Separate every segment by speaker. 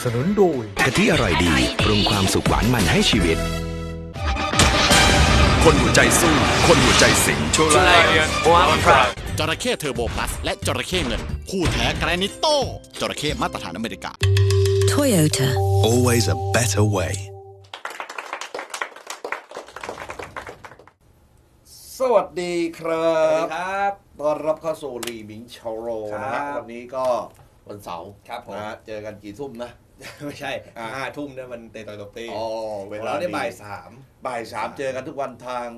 Speaker 1: นับสนุนโดย
Speaker 2: กะทิอร่อยดีปรุงความสุขหวานมันให้ชีวิต
Speaker 3: คนหัวใจสู้ คนหัวใจสิงช่วงแรก
Speaker 4: จระเข้เทอร์โบพลัส และจระเข้เงิน คู่แท้แกรนิโต้จระเข้มาตรฐานอเมริกา
Speaker 5: Toyota.
Speaker 3: always a better way
Speaker 6: สวัสดีครับ
Speaker 7: ครับ
Speaker 6: ต้อนรับเข้าสู่รีมิงโชโร
Speaker 7: ครับ
Speaker 6: นะฮะวันนี้ก็วันเสาร์
Speaker 7: ครับผม
Speaker 6: นะฮะเจอกันกี่ทุ่มนะ
Speaker 7: ไม่ใช่
Speaker 6: อะ
Speaker 7: ห้าทุ่มเนี่ยมันเตะต่อยตบตี
Speaker 6: อ๋อเว
Speaker 7: ของ
Speaker 6: ลา
Speaker 7: เราได้
Speaker 6: นี้
Speaker 7: บ่ายสาม
Speaker 6: บ่ายสามเจอกันทุกวันทาง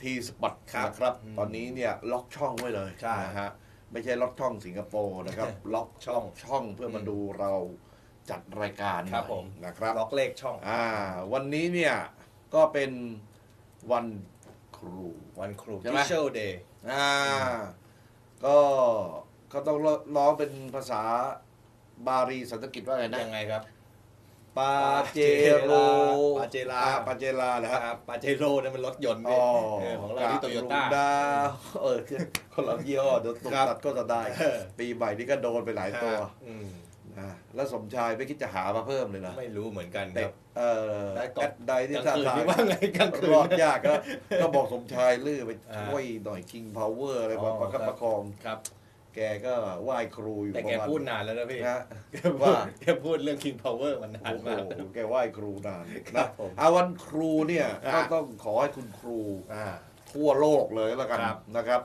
Speaker 6: ทีสปอต
Speaker 7: ครับ
Speaker 6: นะครับ
Speaker 7: อืม
Speaker 6: ตอนนี้เนี่ยล็อกช่องไว้เลย
Speaker 7: ใช่
Speaker 6: นะฮะไม่ใช่ล็อกช่องสิงคโปร์นะครับ ล็อกช่องช่องเพื่อมาดูเราจัดรายการ
Speaker 7: ครับ
Speaker 6: หน่อย
Speaker 7: ผม
Speaker 6: นะครับ
Speaker 7: ล็อกเลขช่อง
Speaker 6: อ่า วันนี้เนี่ยก็เป็นวันครู
Speaker 7: วันครู
Speaker 6: ใช่ไหม
Speaker 7: Teacher Day
Speaker 6: อ่า ก็เขาต้องร้องเป็นภาษา บาลีสันสกฤตว่าไงนะ
Speaker 7: ยังไงครับ
Speaker 6: ปาเจโร
Speaker 7: ปาเจลา
Speaker 6: อ่ปาเจลานะ
Speaker 7: ค
Speaker 6: ฮะ
Speaker 7: รับปาเจโร่นั่นมันรถยนต์
Speaker 6: อ๋
Speaker 7: พี่
Speaker 6: อ
Speaker 7: เออของเราที่โตโยต้า
Speaker 6: ดาเออคือคนละยี่ห้อเดี๋ยวตก
Speaker 7: ครับ
Speaker 6: ตัดก็จะได้
Speaker 7: เออ
Speaker 6: ปีใหม่นี่ก็โดนไปหลายตัว
Speaker 7: อืม
Speaker 6: นะแล้วสมชายไม่คิดจะหามาเพิ่มเลยนะ
Speaker 7: ไม่รู้เหมือนกันค
Speaker 6: เด็
Speaker 7: รั
Speaker 6: ก
Speaker 7: บ
Speaker 6: เออ
Speaker 7: ได้ต
Speaker 6: แอบดใดที่
Speaker 7: กลาง
Speaker 6: ท่า
Speaker 7: คืน
Speaker 6: ทาง
Speaker 7: นี่ว่าไงกลางคืน
Speaker 6: รอดยากก็ก็บอกสมชายลื่อไป
Speaker 7: อ่า
Speaker 6: ช่วยหน่อย King Power อะไร
Speaker 7: อ๋อ
Speaker 6: ประคับ
Speaker 7: ครับ
Speaker 6: ประคอง
Speaker 7: ครับ
Speaker 6: แกก็ไหว้ครูอยู่
Speaker 7: แต่
Speaker 6: ป
Speaker 7: แก
Speaker 6: ระมาณ
Speaker 7: พูดนานแล้วนะพี่
Speaker 6: นะ
Speaker 7: ว่า
Speaker 6: ว่า
Speaker 7: แกพูดเรื่อง King Power มันนาน
Speaker 6: โอ้โห
Speaker 7: มาก
Speaker 6: แกไหว้ครูนาน
Speaker 7: ครั
Speaker 6: นะ
Speaker 7: บผม
Speaker 6: เอาวันครูเนี่ย
Speaker 7: อ่า
Speaker 6: ก็ต้องขอให้คุณครู
Speaker 7: อ่า
Speaker 6: ทั่วโลกเลยแล้วกัน
Speaker 7: ครับ
Speaker 6: นะครับ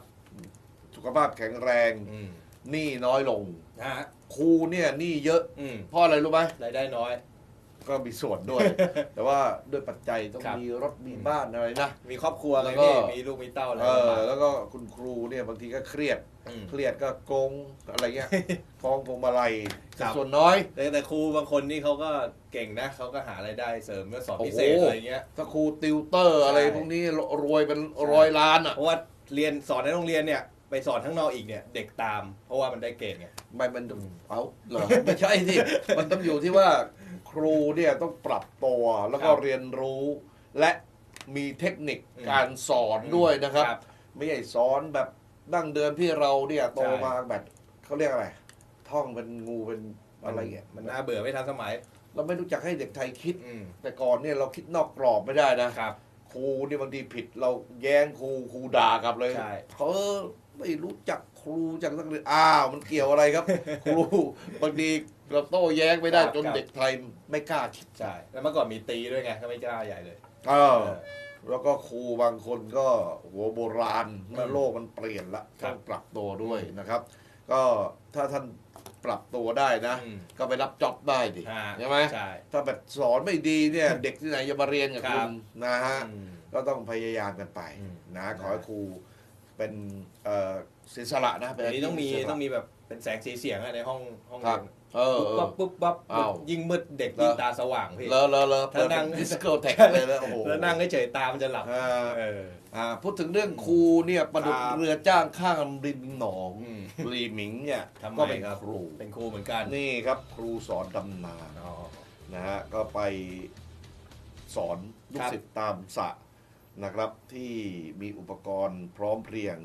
Speaker 6: สุขภาพแข็งแรง
Speaker 7: อืม
Speaker 6: หนี้น้อยลง
Speaker 7: นะฮะ
Speaker 6: ครูเนี่ยหนี้เยอะ
Speaker 7: อืม
Speaker 6: เพราะอะไรรู้ไหม
Speaker 7: รายได้น้อย
Speaker 6: ก็มีส่วนด้วย แต่ว่าด้วยปัจจัยต้อง
Speaker 7: ครับ
Speaker 6: มีรถมีบ้านอะไรนะ
Speaker 7: มีครอบครัว
Speaker 6: แล้
Speaker 7: ไง
Speaker 6: วก็
Speaker 7: พี่มีลูกมีเต้าอะไร
Speaker 6: เออ
Speaker 7: ลำบาก
Speaker 6: แล้วก็คุณครูเนี่ยบางทีก็เครียด
Speaker 7: อืม
Speaker 6: เครียดก็โกงอะไรเงี้ยฟ้องพวงมาลัย
Speaker 7: ครับ
Speaker 6: ส่วนน้อย
Speaker 7: แต่แต่ครูบางคนนี่เขาก็เก่งนะเขาก็หารายได้เสริมเมื่อสอนพิเศษ
Speaker 6: โอ้โห
Speaker 7: อะไรเงี้ย
Speaker 6: ถ้าครูติวเตอร์อะไร
Speaker 7: ใช่
Speaker 6: พวกนี้รวยเป็นร้อยล้านอะ
Speaker 7: เพราะว่าเรียนสอนในโรงเรียนเนี่ยไปสอนข้างนอกอีกเนี่ยเด็กตาม เพราะว่ามันได้เกรดไง
Speaker 6: ไม่มันเอาเหรอไม่ใช่ที่มันต้องอยู่ที่ว่า ครูเนี่ยต้องปรับตัวแล้วก็
Speaker 7: ครับ
Speaker 6: เรียนรู้และมีเทคนิค
Speaker 7: อืม
Speaker 6: การสอนด้วยนะครับ
Speaker 7: ครับ
Speaker 6: ไม่ใช่สอนแบบดั้งเดิมที่เราเนี่ยโต
Speaker 7: ใช่
Speaker 6: มาแบบเขาเรียกอะไร ท่องเป็นงูเป็นอะไรเงี้ย
Speaker 7: มันน่าเบื่อไม่ทันสมัย
Speaker 6: เราไม่รู้จักให้เด็กไทยคิด
Speaker 7: อืม
Speaker 6: แต่ก่อนเนี่ยเราคิดนอกกรอบไม่ได้นะ ครับ ครูนี่บางทีผิดเราแย้งครูครูด่ากลับเลย
Speaker 7: ใช่
Speaker 6: เธอไม่รู้จักครูจากนักเรียนอ้าวมันเกี่ยวอะไรครับ ครูบางที เราโต้แย้งไม่ได้
Speaker 7: ครับ
Speaker 6: จนเด็กไทยไม่กล้าคิด
Speaker 7: ใช่แล้วเมื่อก่อนมีตีด้วยไงก็ไม่กล้าใหญ่เลย
Speaker 6: เออแล้วก็ครูบางคนก็หัวโบราณเมื่อโลกมันเปลี่ยนละ
Speaker 7: ครั
Speaker 6: ต้
Speaker 7: บ
Speaker 6: องปรับตัวด้วยนะครับ ก็ถ้าท่านปรับตัวได้นะ
Speaker 7: อืม
Speaker 6: ก็ไปรับจ็อบได้ดิ
Speaker 7: อ่า
Speaker 6: ใช่ไหม
Speaker 7: ใช่
Speaker 6: ถ้าแบบสอนไม่ดีเนี่ย เด็กที่ไหนจะมาเรียนกับ
Speaker 7: ครั
Speaker 6: คุ
Speaker 7: บ
Speaker 6: ณนะฮะ
Speaker 7: อืม
Speaker 6: ก็ต้องพยายามกันไป
Speaker 7: อืม
Speaker 6: นะขอให้ครูเป็นเอ่อเสียสละนะเป็น
Speaker 7: อันนี้ต้องมีา
Speaker 6: ชีพเสียสละ
Speaker 7: ต้องมีแบบเป็นแสงสีเสียงอะในห้องห้อง
Speaker 6: ครับ
Speaker 7: เรียน
Speaker 6: เออ
Speaker 7: ปุ๊บ
Speaker 6: เอ
Speaker 7: ปั๊
Speaker 6: อบ
Speaker 7: ปุ๊บปั๊บ
Speaker 6: อ้าว
Speaker 7: ยิ่งมืดเด็ก
Speaker 6: เหรอ
Speaker 7: ยิ่งตาสว่างพี่
Speaker 6: เลอะเลอะเลอะ
Speaker 7: ถ้านั่ง
Speaker 6: ดิสโกเทคเลยนะโอ้โห
Speaker 7: แล้วนั่งเฉยๆตามันจะหลับ
Speaker 6: อ่า
Speaker 7: เออ
Speaker 6: อ่าพูดถึงเรื่องครูเนี่ยประดุจ
Speaker 7: ครับ
Speaker 6: เรือจ้างข้างริมหนอง
Speaker 7: อืม
Speaker 6: ลีหมิงเนี่ย
Speaker 7: ทำไม
Speaker 6: ก็เป็น
Speaker 7: ครับ
Speaker 6: ครู
Speaker 7: เป็นครูเหมือนกัน
Speaker 6: นี่ครับครูสอนดำนา
Speaker 7: อ๋อ
Speaker 6: นะฮะก็ไปสอนลู
Speaker 7: ค
Speaker 6: ก
Speaker 7: รับ
Speaker 6: ศิษย์ตามสระนะครับที่มีอุปกรณ์พร้อมเพรียง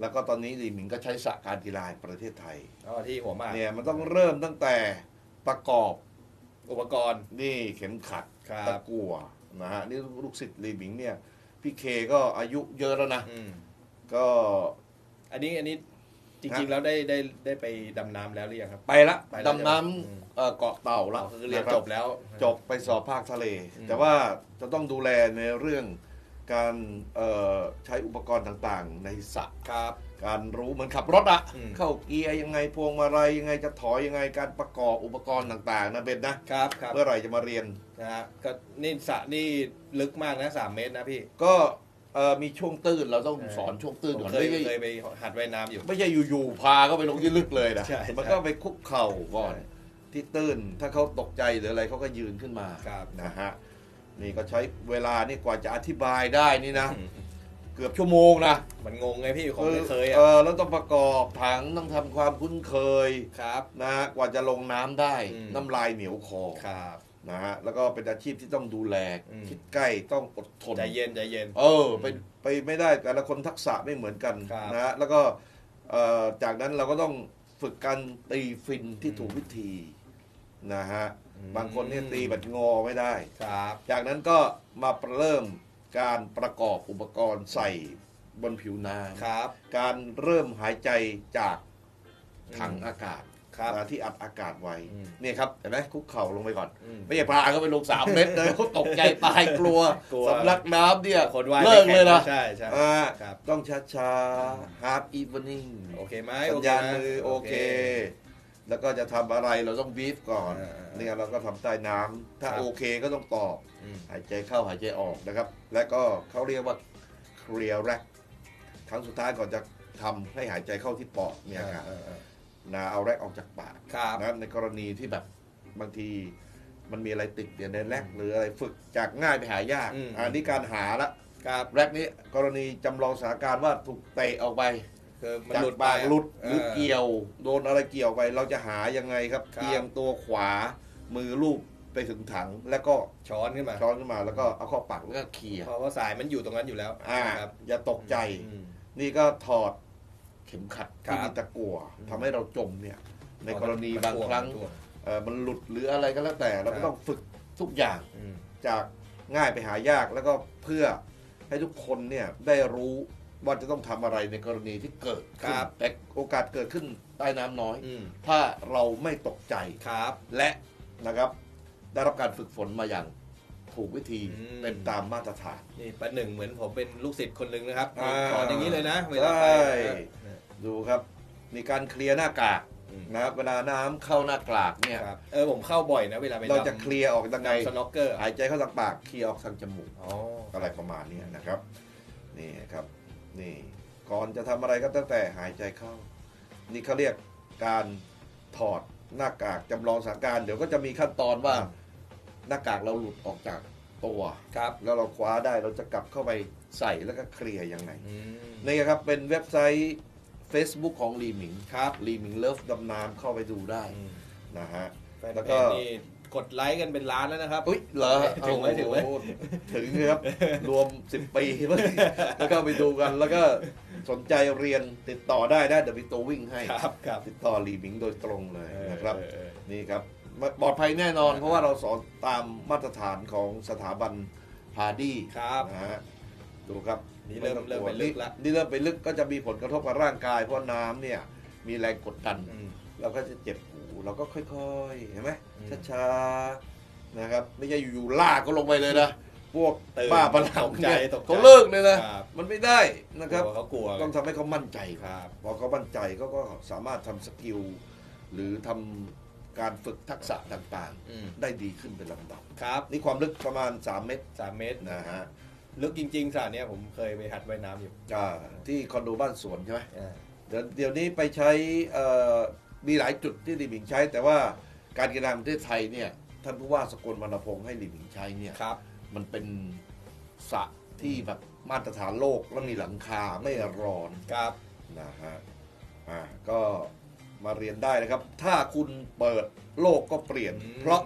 Speaker 6: แล้วก็ตอนนี้ลีหมิงก็ใช้สระการกีฬาแห่งประเทศไทย
Speaker 7: อ๋อที่หัวหมาก
Speaker 6: เนี่ยมันต้องเริ่มตั้งแต่ประกอบ
Speaker 7: อุปกรณ์
Speaker 6: นี่เข็มขัด
Speaker 7: ครับ
Speaker 6: ตะกั่วนะฮะนี่ลูกศิษย์ลีหมิงเนี่ยพี่เคก็อายุเยอะแล้วนะ
Speaker 7: อืม
Speaker 6: ก็
Speaker 7: อันนี้อันนี้จริงๆแล้วได้ได้ได้ไปดำน้ำแล้วหรือยังครับ
Speaker 6: ไปละ
Speaker 7: ไปแล้ว
Speaker 6: ดำน้
Speaker 7: อืมำ
Speaker 6: เอ่อเกาะเต่าละ
Speaker 7: อ๋อคือเรียน
Speaker 6: นะค
Speaker 7: จบแล้ว
Speaker 6: จบไปสอบภาคทะเล
Speaker 7: อืม
Speaker 6: แต่ว่าจะต้องดูแลในเรื่อง การเอ่อใช้อุปกรณ์ต่างๆ ในสระ
Speaker 7: ครับ
Speaker 6: การรู้เหมือนขับรถอะ
Speaker 7: อืม
Speaker 6: เข้าเกียร์ยังไงพวงมาลัยยังไงจะถอยยังไงการประกอบอุปกรณ์ต่างๆนะเบนนะครับ
Speaker 7: ครับ
Speaker 6: เมื่อไหร่จะมาเรียน
Speaker 7: นะฮะก็นี่สระนี่ลึกมากนะสามเมตรนะพี่
Speaker 6: ก็เอ่อมีช่วงตื้นเราต้องสอนช่วงตื้น
Speaker 7: ผม
Speaker 6: ก่อน
Speaker 7: เคย
Speaker 6: ไม่
Speaker 7: เค
Speaker 6: ใช่
Speaker 7: ยไปหัดว่ายน้ำอยู่
Speaker 6: ไม่ใช่อยู่ๆพาเขาไปลงที่ลึกเลยนะ
Speaker 7: ใช่
Speaker 6: มัน
Speaker 7: ใช่
Speaker 6: ก็ไปคุกเข่าก่อน
Speaker 7: ใช่
Speaker 6: ที่ตื้นถ้าเขาตกใจหรืออะไรเขาก็ยืนขึ้นมา
Speaker 7: ครับ
Speaker 6: นะฮะ นี่ก็ใช้เวลานี่กว่าจะอธิบายได้นี่นะ
Speaker 7: อืม
Speaker 6: เกือบชั่วโมงนะ
Speaker 7: มันงงไงพี่ผมไม่เคย
Speaker 6: เอ
Speaker 7: อะ
Speaker 6: อแล้วต้องประกอบถังต้องทำความคุ้นเคย
Speaker 7: ครับ
Speaker 6: นะฮะกว่าจะลงน้ำได้
Speaker 7: อืม
Speaker 6: น้ำลายเหนียวคอ
Speaker 7: ครับ
Speaker 6: นะฮะแล้วก็เป็นอาชีพที่ต้องดูแล
Speaker 7: อืม
Speaker 6: คิดใกล้ต้องอดทน
Speaker 7: ใจเย็นใจเย็น
Speaker 6: เออไปไปไม่ได้แต่ละคนทักษะไม่เหมือนกัน
Speaker 7: ครับ
Speaker 6: นะฮะแล้วก็เอ่อจากนั้นเราก็ต้องฝึกการตีฟินที่
Speaker 7: อืม
Speaker 6: ถูกวิธีนะฮะ
Speaker 7: อืม
Speaker 6: บางคนเนี่ยตีแบบงอไม่ได้
Speaker 7: ครับ
Speaker 6: จากนั้นก็มาเริ่มการประกอบอุปกรณ์ใส่บนผิวน้
Speaker 7: ครับำ
Speaker 6: การเริ่มหายใจจากถัง
Speaker 7: อืม
Speaker 6: อากาศ
Speaker 7: ครับ
Speaker 6: นะที่อัดอากาศไว้
Speaker 7: อืม
Speaker 6: นี่ครับเห็นไหมคุกเข่าลงไปก่อน
Speaker 7: อืม
Speaker 6: ไม่ใช่พาเขาไปลงสามเมตรเลยเขาตกใจตายกลัว
Speaker 7: กลัว
Speaker 6: สำลักน้ำเนี่ย
Speaker 7: คนว่าย
Speaker 6: เลิกเลยนะ
Speaker 7: ใช่ใช่
Speaker 6: อ่า
Speaker 7: ครับ
Speaker 6: ต้องช้าๆ hard evening
Speaker 7: โอเคไหม
Speaker 6: สัญญาณ
Speaker 7: โเคนะ
Speaker 6: มือโอเค แล้วก็จะทำอะไรเราต้องบีฟก่อน
Speaker 7: อ่าๆ
Speaker 6: เนี่ยเราก็ทำใต้น้ำถ้า
Speaker 7: ครับ
Speaker 6: โอเคก็ต้องตอบ
Speaker 7: อืม
Speaker 6: หายใจเข้าหายใจออกนะครับ และก็เขาเรียกว่า clear rack ครั้งสุดท้ายก่อนจะทำให้หายใจเข้าที่ปอดเนี่ยครับ
Speaker 7: เออเออ
Speaker 6: นะเอาแรกออกจากปาก
Speaker 7: ครับ
Speaker 6: นะในกรณีที่แบบบางทีมันมีอะไรติดอยู่ในแรกหรืออะไรฝึกจากง่ายไปหายาก
Speaker 7: อืม
Speaker 6: อันนี้การหาละ
Speaker 7: ครับ
Speaker 6: แรกนี้กรณีจำลองสถานการณ์ว่าถูกเตะออกไป
Speaker 7: คือมัน
Speaker 6: จาก
Speaker 7: หลุด
Speaker 6: ปาก
Speaker 7: ไปะ
Speaker 6: หลุดหรือ
Speaker 7: เเกี่
Speaker 6: ยว โดนอะไรเกี่ยวไป เราจะหายังไงครับ
Speaker 7: ครับ
Speaker 6: เอียงตัวขวามือลูบไปถึงถัง แล้วก็
Speaker 7: ช้อนขึ้นมา
Speaker 6: ช้อนขึ้นมาแล้วก็เอาเข้าปากแล้วก็เขี่ย
Speaker 7: เพราะว่าสายมันอยู่ตรงนั้นอยู่แล้ว
Speaker 6: อ่า
Speaker 7: ครับ
Speaker 6: อย่าตกใจ
Speaker 7: อืม
Speaker 6: นี่ก็ถอดเข็มขัด
Speaker 7: ครับ
Speaker 6: ที่มีตะกั่ว
Speaker 7: อืม
Speaker 6: ทำให้เราจมเนี่ยในกรณีบางครั้ง
Speaker 7: ถ่ว
Speaker 6: เอ่อมันหลุดหรืออะไรก็แล้วแต่ เรา
Speaker 7: ครั
Speaker 6: ก็
Speaker 7: บ
Speaker 6: ต้องฝึกทุกอย่าง
Speaker 7: อืม
Speaker 6: จากง่ายไปหายากแล้วก็เพื่อให้ทุกคนเนี่ยได้รู้ ว่าจะต้องทำอะไรในกรณีที่เกิดขึ้นแต่โอกาสเกิดขึ้นใต้น้ำน้อย
Speaker 7: อืม
Speaker 6: ถ้าเราไม่ตกใจ
Speaker 7: ครับ
Speaker 6: และนะครับได้รับการฝึกฝนมาอย่างถูกวิธี
Speaker 7: อืม
Speaker 6: เป็นตามมาตรฐาน
Speaker 7: นี่ประหนึ่งเหมือนผมเป็นลูกศิษย์คนหนึ่งนะครับ
Speaker 6: อ่า
Speaker 7: สอนอย่างนี้เลยนะเวลาไป
Speaker 6: ใช่
Speaker 7: เออ
Speaker 6: ดูครับมีการเคลียร์หน้ากาก
Speaker 7: อืม
Speaker 6: นะครับเวลาน้ำเข้าหน้ากากเนี่ย
Speaker 7: ครับเออผมเข้าบ่อยนะเวลาไป
Speaker 6: เราจะ
Speaker 7: ดำ
Speaker 6: เคลียร์ออกยังไง
Speaker 7: ดำสน็อกเกอร์
Speaker 6: หายใจเข้าทางปากเคลียร์ออกทางจมูก
Speaker 7: อ๋อ
Speaker 6: อะไรประมาณนี้นะครับนี่ครับ นี่ ก่อนจะทำอะไรก็ตั้งแต่หายใจเข้า นี่เขาเรียกการถอดหน้ากากจำลองสถานการณ์เดี๋ยวก็จะมีขั้นตอนว่าหน้ากากเราหลุดออกจากตัว
Speaker 7: ครับ
Speaker 6: แล้วเราคว้าได้เราจะกลับเข้าไปใส่แล้วก็เคลียร์ยังไง
Speaker 7: อืม
Speaker 6: นี่ครับเป็นเว็บไซต์ Facebook ของลีหมิง
Speaker 7: ครับ
Speaker 6: ลีหมิงเลิฟดำน้ำเข้าไปดูได้
Speaker 7: อืม
Speaker 6: นะฮะ
Speaker 7: แฟน
Speaker 6: แล้ว
Speaker 7: เพ
Speaker 6: ก็
Speaker 7: จนี่ กดไลค์กันเป็นล้านแล้วนะครับ
Speaker 6: อุ้ยเหรอ
Speaker 7: ถึงไหมถึงไหม
Speaker 6: โอ้โถึงครับ รวม 10 ปีแล้วก็ไปดูกัน แล้วก็สนใจเรียนติดต่อได้นะเดี๋ยวมีตัววิ่งให้
Speaker 7: ครับครับ
Speaker 6: ติดต่อลีหมิงโดยตรงเลยนะครับ
Speaker 7: เออเออ
Speaker 6: นี่ครับปลอดภัยแน่นอน
Speaker 7: เออ
Speaker 6: เพราะว่าเราสอนตามมาตรฐานของสถาบันพาดี
Speaker 7: ครับ
Speaker 6: นะฮะดูครับ
Speaker 7: นี่เริ่ม
Speaker 6: ไต้อง
Speaker 7: เริ่มไปลึกละ
Speaker 6: นี่เริ่มไปลึกก็จะมีผลกระทบกับร่างกายเพราะน้ำเนี่ยมีแรงกดดัน
Speaker 7: อืม
Speaker 6: เราก็จะเจ็บหู เราก็ค่อยๆ เห็นไหม
Speaker 7: อืม
Speaker 6: ช้าๆนะครับไม่ใช่อยู่ๆลากก็ลงไปเลยนะ พวก
Speaker 7: ตื่น
Speaker 6: บ้าประหลาด
Speaker 7: ตกใจ
Speaker 6: เนี่ย
Speaker 7: ตกใจ
Speaker 6: เขาเลิกเลยนะ
Speaker 7: ครับ
Speaker 6: มันไม่ได้นะครับ
Speaker 7: กลัวเขากลัว
Speaker 6: ต้องทำให้เขามั่นใจ
Speaker 7: ครับ
Speaker 6: พอเขามั่นใจเขาก็สามารถทำสกิลหรือทำการฝึกทักษะต่าง
Speaker 7: อืม
Speaker 6: ๆได้ดีขึ้นเป็นลำดับ
Speaker 7: ครับ
Speaker 6: นี่ความลึกประมาณ 3 เมตร
Speaker 7: สามเมตร
Speaker 6: นะฮะ
Speaker 7: ลึกจริงๆสระเนี้ยผมเคยไปหัดว่ายน้ำอยู่
Speaker 6: อ่าที่คอนโดบ้านสวนใช่ไหม
Speaker 7: อ่า
Speaker 6: เดี๋ยวเดี๋ยวนี้ไปใช้เอ่อ มีหลายจุดที่ลีบิงใช้ แต่ว่าการกีฬาแห่งประเทศไทยเนี่ยท่านผู้ว่าสกลวรรณพงศ์ให้ลีบิงใช้เนี่ย
Speaker 7: ครับ
Speaker 6: มันเป็นสระที่แบบมาตรฐานโลกแล้วมีหลังคาไม่ร้อน
Speaker 7: ครับ
Speaker 6: นะฮะอ่าก็มาเรียนได้นะครับ ถ้าคุณเปิดโลกก็เปลี่ยน
Speaker 7: อืม
Speaker 6: เพราะ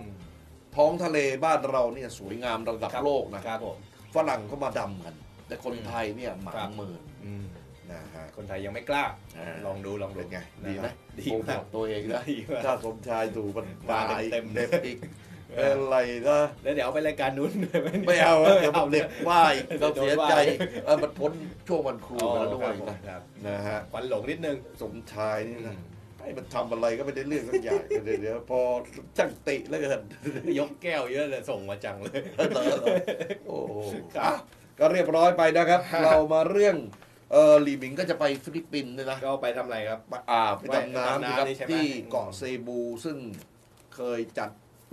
Speaker 6: ท้องทะเลบ้านเราเนี่ยสวยงามระดับ
Speaker 7: ครับ
Speaker 6: โลกนะครับ
Speaker 7: ผม
Speaker 6: ฝรั่งก็มาดำกัน แต่คน
Speaker 7: อืม
Speaker 6: ไทยเนี่ยหมา
Speaker 7: ครับ
Speaker 6: เมิน
Speaker 7: อืม
Speaker 6: นะฮะ
Speaker 7: คนไทยยังไม่กล้า
Speaker 6: อ่า
Speaker 7: ลองดูลองดู
Speaker 6: เป็นไง
Speaker 7: นะ
Speaker 6: ดีไหม
Speaker 7: ครับดี
Speaker 6: โปรโม
Speaker 7: มาก
Speaker 6: ทตัวเองนะ
Speaker 7: ดีมาก
Speaker 6: ถ้าสมชายดูมัน
Speaker 7: มา
Speaker 6: ตาย
Speaker 7: เต็มๆ
Speaker 6: เด็บอีกเป็นไรนะ
Speaker 7: แล้วเดี๋ยวเอาไปรายการนู้น
Speaker 6: ไม่เอาอะเดี๋ยว
Speaker 7: เอา
Speaker 6: เด็บว่าอีกเราเสียใจ
Speaker 7: โดนว่า
Speaker 6: เออมันพ้นช่วงวันครู
Speaker 7: อ๋อ
Speaker 6: ไปแล้วด้วย
Speaker 7: ครับผม
Speaker 6: นะครับนะฮะ
Speaker 7: ควันหลงนิดนึง
Speaker 6: สมชายนี่
Speaker 7: อื
Speaker 6: นะ
Speaker 7: ม
Speaker 6: ให้มันทำอะไรก็ไม่ได้เรื่องสักอย่างเดี๋ยวเดี๋ยวพอช่างติแล้วกัน
Speaker 7: ยกแก้วเยอะเลยส่งมาจังเลย
Speaker 6: โอ้โห
Speaker 7: ครับ
Speaker 6: อะก็เรียบร้อยไปนะครับ เรามาเรื่อง เออหลีหมิงก็จะไปฟิลิปปินส์ด้วยนะ
Speaker 7: ก็ไปทำอะไรครับ
Speaker 6: อ่าไปดำน้ำ
Speaker 7: ไปดำน้ำ
Speaker 6: นะครับ
Speaker 7: นี่ใช่ไหม
Speaker 6: ที่
Speaker 7: อืม
Speaker 6: เกาะเซบู ซึ่งเคยจัด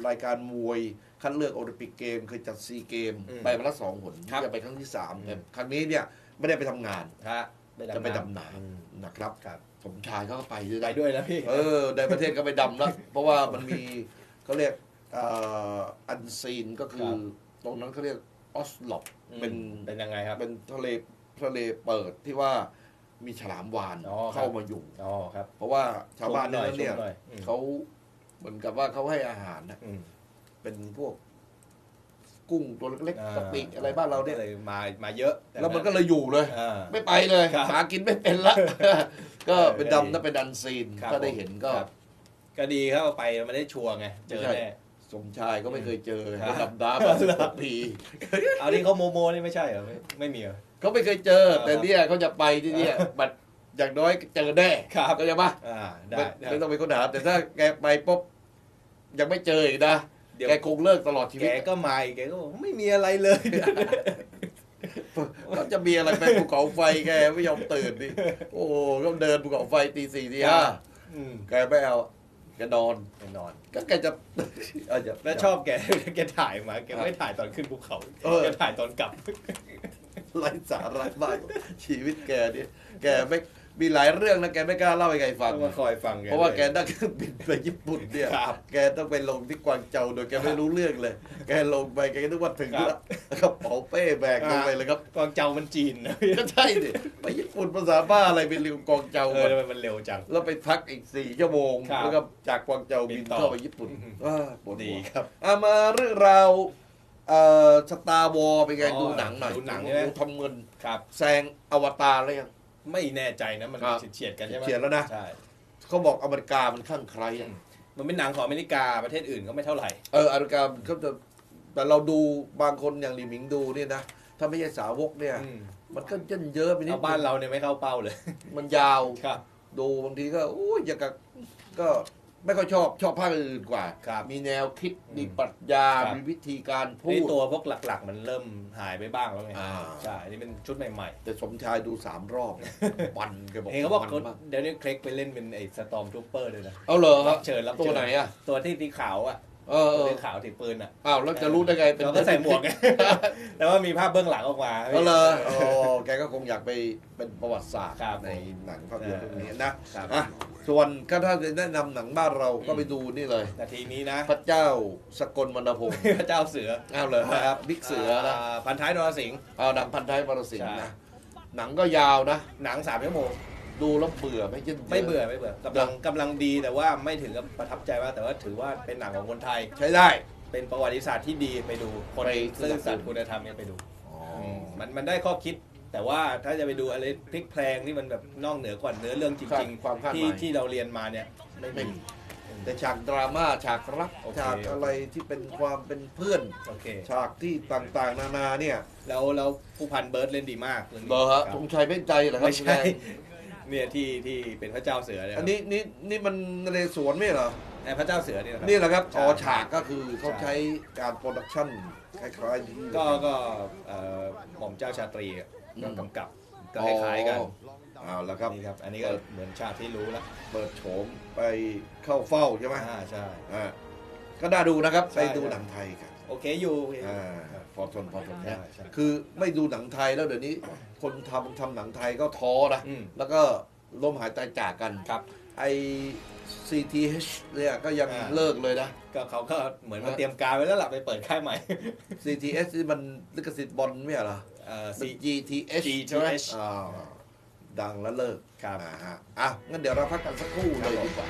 Speaker 6: รายการมวยคัดเลือกโอลิมปิกเกม เคยจัดซีเกมไปมาแล้วสองหน
Speaker 7: ครับ
Speaker 6: จะไปครั้งที่สาม
Speaker 7: อืม
Speaker 6: แต่ครั้งนี้เนี่ยไม่ได้ไปทำงาน
Speaker 7: ฮะ
Speaker 6: จะไปดำน้
Speaker 7: อืมำ
Speaker 6: นะครับ
Speaker 7: ครับ
Speaker 6: สมชายเขาก็ไปด้วย
Speaker 7: ไป
Speaker 6: นะ
Speaker 7: ด้วยนะพี่
Speaker 6: เออในประเทศก็ไปดำแล้ว เพราะว่ามันมีเขาเรียกอันซีนก็คือ ตรงนั้นเขาเรียกออสลอปเป็น
Speaker 7: เป็นยังไงครับ
Speaker 6: เป็นทะเล ทะเลเปิดที่ว่ามีฉลามวาน
Speaker 7: อ๋อครับ
Speaker 6: เข้ามาอยู่
Speaker 7: อ๋อครับ
Speaker 6: เพราะว่าชาวบ้าน
Speaker 7: ชมหน่
Speaker 6: เนี่
Speaker 7: อย
Speaker 6: ยเนี่ย
Speaker 7: ชมหน่อยอืม
Speaker 6: เขาเหมือนกับว่าเขาให้อาหารนะ
Speaker 7: อืม
Speaker 6: เป็นพวกกุ้งตัวเล็ก
Speaker 7: อ่า
Speaker 6: ๆสติอะไรบ้านเราเนี่ย
Speaker 7: เลยมามาเยอะ
Speaker 6: แล้วมันก็เลยอยู่เลย
Speaker 7: อ่า
Speaker 6: ไม่ไปเลย
Speaker 7: ครับ
Speaker 6: หากินไม่เป็นละ ก็
Speaker 7: เออ
Speaker 6: เป็น
Speaker 7: ก็ดี
Speaker 6: ดำถ้าเป็นดันซีน
Speaker 7: ครับ
Speaker 6: ก็ได้เห็นก็
Speaker 7: ครับ ก็ดีครับเอาไปมันได้ชัวร์ไงเจอ
Speaker 6: ไม่ใช่
Speaker 7: แน่
Speaker 6: สมชายก็ไม่เคยเจอ
Speaker 7: ครับ
Speaker 6: ดำน้ำมาสิบหกปี
Speaker 7: เอาที่เขาโมโมนี่ไม่ใช่เหรอไม่ไม่มีเหรอ
Speaker 6: เขาไม่เคยเจอ
Speaker 7: ครับ
Speaker 6: แต่เนี่ยเขาจะไปที่เนี่ยบัดอย่างน้อยเจอแน่
Speaker 7: ครับ
Speaker 6: ก็จะปะ
Speaker 7: อ่าได้
Speaker 6: ไม่
Speaker 7: ได้
Speaker 6: ไม่ต้องไปค้นหาแต่ถ้าแกไปปุ๊บยังไม่เจออีกนะ
Speaker 7: เดี๋ยว
Speaker 6: แกคงเลิกตลอดชี
Speaker 7: แก
Speaker 6: วิต
Speaker 7: ก็มาอีกแกก็บอกไม่มีอะไรเลย
Speaker 6: ก็จะมีอะไรไปภูเขาไฟแกไม่ยอมตื่นดิโอ้โหก็เดินภูเขาไฟตีสี่ตีห้า
Speaker 7: อืม
Speaker 6: แกไม่เอาแกนอน
Speaker 7: แน่นอน
Speaker 6: ก็แกจะเอาจะ
Speaker 7: แล้วชอบแกแกถ่ายมาแกไม่ถ่ายตอนขึ้นภูเขา
Speaker 6: เออ
Speaker 7: แกถ่ายตอนกลับ
Speaker 6: ไร้สาระมากชีวิตแกเนี่ยแกไม่มีหลายเรื่องนะแกไม่กล้าเล่าให้ใครฟัง
Speaker 7: ต้องมาคอยฟังแก
Speaker 6: เพราะว่าแก
Speaker 7: ด้วย
Speaker 6: นั่งเครื่องบินไปญี่ปุ่นเนี่ย
Speaker 7: ครับ
Speaker 6: แกต้องไปลงที่กวางโจวโดยแกไม่รู้เรื่องเลย แกลงไปแกก็นึกว่าถึง
Speaker 7: ครับ
Speaker 6: แล้วแล้วก็เป๋าเป้แบกลงไปเลยครับ
Speaker 7: กวางเจามันจีนนะ
Speaker 6: ก็ใช่ดิไปญี่ปุ่นภาษาบ้าอะไรไปเรียนกวางโจว
Speaker 7: เอ
Speaker 6: ก่
Speaker 7: อ
Speaker 6: อน
Speaker 7: ทำไมมันเร็วจัง
Speaker 6: แล้วไปพักอีกสี่ชั่วโมง
Speaker 7: ครับ
Speaker 6: แล้วก็จากกวางโจวบิน
Speaker 7: บินต่อ
Speaker 6: เข้าไปญี่ปุ่น
Speaker 7: อืม
Speaker 6: ว้าปวด
Speaker 7: ดี
Speaker 6: หัว
Speaker 7: ครับ
Speaker 6: อะมาเรื่องราว เอ่อสตาร์วอลเป็นไง
Speaker 7: อ๋อ
Speaker 6: ดูหนังหน่อย
Speaker 7: ดูหนังใช่ไหม
Speaker 6: ดูทำเงิน
Speaker 7: ครับ
Speaker 6: แซงอวตารแล้วยัง
Speaker 7: ไม่แน่ใจนะมัน
Speaker 6: ครับ
Speaker 7: เฉียดๆกันใช่ไหม
Speaker 6: เฉียดแล้วนะ
Speaker 7: ใช่
Speaker 6: เขาบอกอเมริกามันข้างใครอะ
Speaker 7: มันเป็นหนังของอเมริกาประเทศอื่นก็ไม่เท่าไหร่
Speaker 6: เอออเมริกามันก็จะแต่เราดูบางคนอย่างหลีหมิงดูเนี่ยนะ ถ้าไม่ใช่สาวกเนี่ย
Speaker 7: อืม
Speaker 6: มันก็เย่นเยอะไปนิด
Speaker 7: เอาบ้านเราเนี่ยไม่เข้าเป้าเลย
Speaker 6: มันยาว
Speaker 7: ครับ
Speaker 6: ดูบางทีก็โอ้ยอย่างกับก็ ไม่ค่อยชอบชอบภาคอื่นกว่า
Speaker 7: ครับ
Speaker 6: มีแนวคิด
Speaker 7: อืม
Speaker 6: มีปรัชญา
Speaker 7: ครับ
Speaker 6: มีวิธีการพู
Speaker 7: นี่
Speaker 6: ด
Speaker 7: ตัวพวกหลักๆ มันเริ่มหายไปบ้างแล้วไง
Speaker 6: อ่า
Speaker 7: ใช่อันนี่เป็นชุดใหม่
Speaker 6: แต่สมชายดูสามรอบนะมันแกบอก
Speaker 7: ๆเห็นเขาบอก
Speaker 6: มัน
Speaker 7: เขา
Speaker 6: มาก
Speaker 7: เดี๋ยวนี้เคล็กไปเล่นเป็นไอ้สตอมทูเปอร์เลยนะ
Speaker 6: เอาเหรอค
Speaker 7: รั
Speaker 6: รับบ
Speaker 7: เชิญรับ
Speaker 6: ตัว
Speaker 7: เชิญ
Speaker 6: ไหนอะ
Speaker 7: ตัวที่สีขาวอะ
Speaker 6: เออเอ
Speaker 7: ตัว
Speaker 6: อ
Speaker 7: สีขาวถือปืนอะ
Speaker 6: อ้าวแล้วจะรู้ได้ไงเป็น
Speaker 7: เราก็ใส่หมวกไง แต่ว่ามีภาพเบื้องหลังออกมา
Speaker 6: เอาเลยโอ้แกก็ค งอยากไปเป็นประวัติศาสตร์
Speaker 7: ครับ
Speaker 6: ในหนังภาพยนตร์
Speaker 7: เออ
Speaker 6: เรื่องนี้นะครับอะส่วนก็ถ้าจะแนะนำหนังบ้านเราก็ไปดูนี่เลย
Speaker 7: นาทีนี้นะ
Speaker 6: พระเจ้าสกลวรรณพงศ์
Speaker 7: พระเจ้าเสือ
Speaker 6: อ้าวเลยนะครับบิ๊กเสือนะา
Speaker 7: พันท้ายนรสิงห์
Speaker 6: เอาหนังพันท้ายมรสิงห์
Speaker 7: ใช่
Speaker 6: นะหนังก็ยาวนะ
Speaker 7: หนังสามชั่วโมง
Speaker 6: ดูแล้วเบื่อไหม่เช่น
Speaker 7: ไม่เบื่อไม่เบื่อกำลังกำลังดีแต่ว่าไม่ถึงกับประทับใจว่ากแต่ว่าถือว่าเป็นหนังของคนไทย
Speaker 6: ใช้ได้
Speaker 7: เป็นประวัติศาสตร์ที่ดีไปดู คน
Speaker 6: ไป
Speaker 7: ซื่อสัตย์คุณธรรมเนี่ยไปดู
Speaker 6: อ๋อ
Speaker 7: มมันมันได้ข้อคิด แต่ว่าถ้าจะไปดูอะไรพลิกแพลงที่มันแบบนอกเหนือกว่าเนื้อเรื่องจริง
Speaker 6: ความคาด
Speaker 7: ๆ
Speaker 6: ห
Speaker 7: ที่
Speaker 6: มาย
Speaker 7: ที่เราเรียนมาเนี่ยไม่
Speaker 6: ไม่
Speaker 7: มี
Speaker 6: มีแต่ฉากดราม่าฉากรัก
Speaker 7: โอเค
Speaker 6: ฉากอะไรที่เป็นความเป็นเพื่อน
Speaker 7: โอเค
Speaker 6: ฉากที่ต่างๆ นานาเนี่ย
Speaker 7: แล้วแล้วผู้พันเบิร์ดเล่นดีมากรื่องนี้
Speaker 6: เหรอฮะ
Speaker 7: ค
Speaker 6: ธ
Speaker 7: บ
Speaker 6: งชัยเป็นใจเหรอครับ
Speaker 7: ไม่ใช่เนี่ยที่ที่เป็นพระเจ้าเสือเนี่ย
Speaker 6: อันนี้นี่นี่มันนเรศวรไม่เหรอ
Speaker 7: ไอ้พระเจ้าเสือเนี่ยนะครับ
Speaker 6: นี่แหละครับ
Speaker 7: ใช่
Speaker 6: อ๋อฉากก็คือเขา
Speaker 7: ใช่
Speaker 6: ใช้การโปรดักชั่นคล้ายๆที่
Speaker 7: ก็ก็เอ่อหม่อมเจ้าชาตรีอะ
Speaker 6: อื
Speaker 7: ก็
Speaker 6: ม
Speaker 7: กำกับก็คล้ายๆกัน
Speaker 6: อ๋อเอาละครับ
Speaker 7: นี่ครับ อันนี้ก็เหมือนชาติที่รู้แล้ว
Speaker 6: เปิดโฉมไปเข้าเฝ้าใช่ไหม
Speaker 7: อ่าใช่
Speaker 6: อ่าก็น่าดูนะครับ
Speaker 7: ใช่
Speaker 6: ไปดูหนังไทยกัน
Speaker 7: โอเคอยู่โอเค
Speaker 6: อ่าพอทนพอทน
Speaker 7: ใช่
Speaker 6: นะ
Speaker 7: ใช่
Speaker 6: คือไม่ดูหนังไทยแล้วเดี๋ยวนี้ คนทำทำหนังไทยก็ท้อนะ
Speaker 7: อืม
Speaker 6: แล้วก็ล้มหายตายจากกัน
Speaker 7: ครับ
Speaker 6: ไอ CTH เนี่ยก็ยัง
Speaker 7: อ่า
Speaker 6: เลิกเลยนะ
Speaker 7: ก็เขาก็เหมือนมาเตรียมการไว้แล้วล่ะไปเปิดค่ายใหม่
Speaker 6: CTS นี่มันลิขสิทธิ์บอลไม่ใช่เหรอ
Speaker 7: เอ่อ
Speaker 6: มัน
Speaker 7: C-
Speaker 6: GTH
Speaker 7: GTH
Speaker 6: ใช่ไหมอ่าดังแล้วเลิก
Speaker 7: ครับ
Speaker 6: อ่าฮะอะงั้นเดี๋ยวเราพักกันสักครู่เลยดีกว่า